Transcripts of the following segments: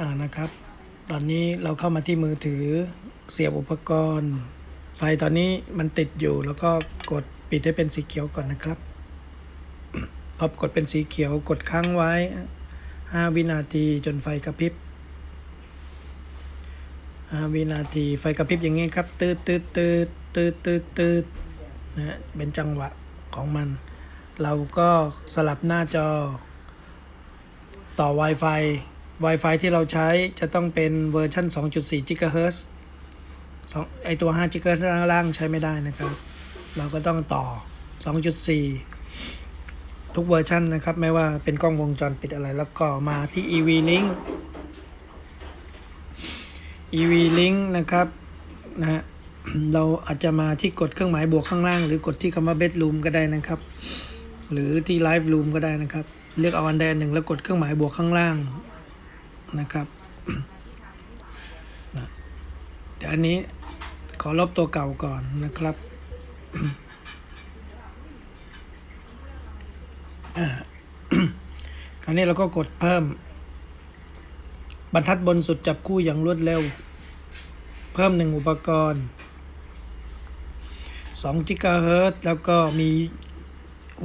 อ่านะครับ ตอนนี้เราเข้ามาที่มือถือเสียบอุปกรณ์ ไฟตอนนี้มันติดอยู่แล้วก็กดปิดให้เป็นสีเขียวก่อนนะครับพอกดเป็นสีเขียวกดค้างไว้ 5 วินาทีจนไฟกระพริบ5วินาทีไฟกระพริบอย่างนี้ครับ ตืดตืดตืดตืดตืดตืดนะเป็นจังหวะของมัน เราก็สลับหน้าจอ ต่อ Wi-Fi Wi-Fi ที่เราใช้จะต้องเป็นเวอร์ชัน2.4 GHz สองไอตัว 5 GHz ข้างล่างใช้ไม่ได้นะครับ เราก็ต้องต่อ 2.4 ทุกเวอร์ชันนะครับ ไม่ว่าเป็นกล้องวงจรปิดอะไร แล้วก็มาที่ EV Link EV Link นะครับนะฮะเราอาจจะมาที่กดเครื่องหมายบวกข้างล่าง หรือกดที่คำว่า bedroom ก็ได้นะครับ หรือที่ live room ก็ได้นะครับ เลือกเอาอันใดอันหนึ่งแล้วกดเครื่องหมายบวกข้างล่าง นะครับเดี๋ยวอันนี้ขอลบตัวเก่าก่อนนะครับอ่าคราวนี้เราก็กดเพิ่ม บรรทัดบนสุดจับคู่อย่างรวดเร็ว เพิ่มหนึ่งอุปกรณ์2 g h z แล้วก็มี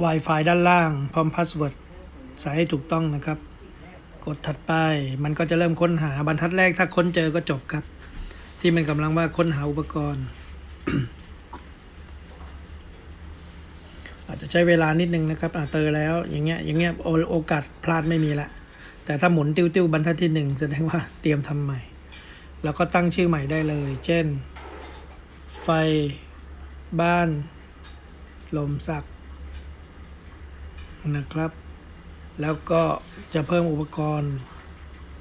Wi-Fi ด้านล่าง พร้อมพาสเวิร์ดใส่ให้ถูกต้องนะครับ กดถัดไป มันก็จะเริ่มค้นหาบรรทัดแรกถ้าค้นเจอก็จบครับ ที่มันกำลังว่าค้นหาอุปกรณ์ อาจจะใช้เวลานิดนึงนะครับอ่าเจอแล้วอย่างเงี้ยอย่างเงี้ยโอโอกาสพลาดไม่มีละ แต่ถ้าหมุนติ้วๆบรรทัดที่หนึ่งแสดงว่าเตรียมทำใหม่ แล้วก็ตั้งชื่อใหม่ได้เลย เช่น ไฟบ้าน ลมสักนะครับ แล้วก็จะเพิ่มอุปกรณ์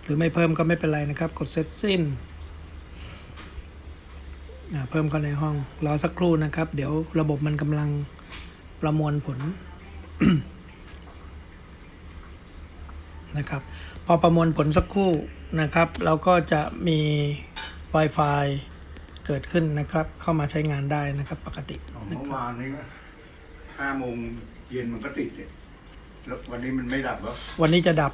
หรือไม่เพิ่มก็ไม่เป็นไรนะครับ กดเซตสิ้นเพิ่มเข้าในห้อง รอสักครู่นะครับ เดี๋ยวระบบมันกำลังประมวลผลนะครับ พอประมวลผลสักครู่นะครับ เราก็จะมี Wi-Fi เกิดขึ้นนะครับ เข้ามาใช้งานได้นะครับ ปกติเมื่อวานนี้ห้าโมงเย็นมันก็ติดเลย แล้ววันนี้มันไม่ดับหรอวันนี้จะดับ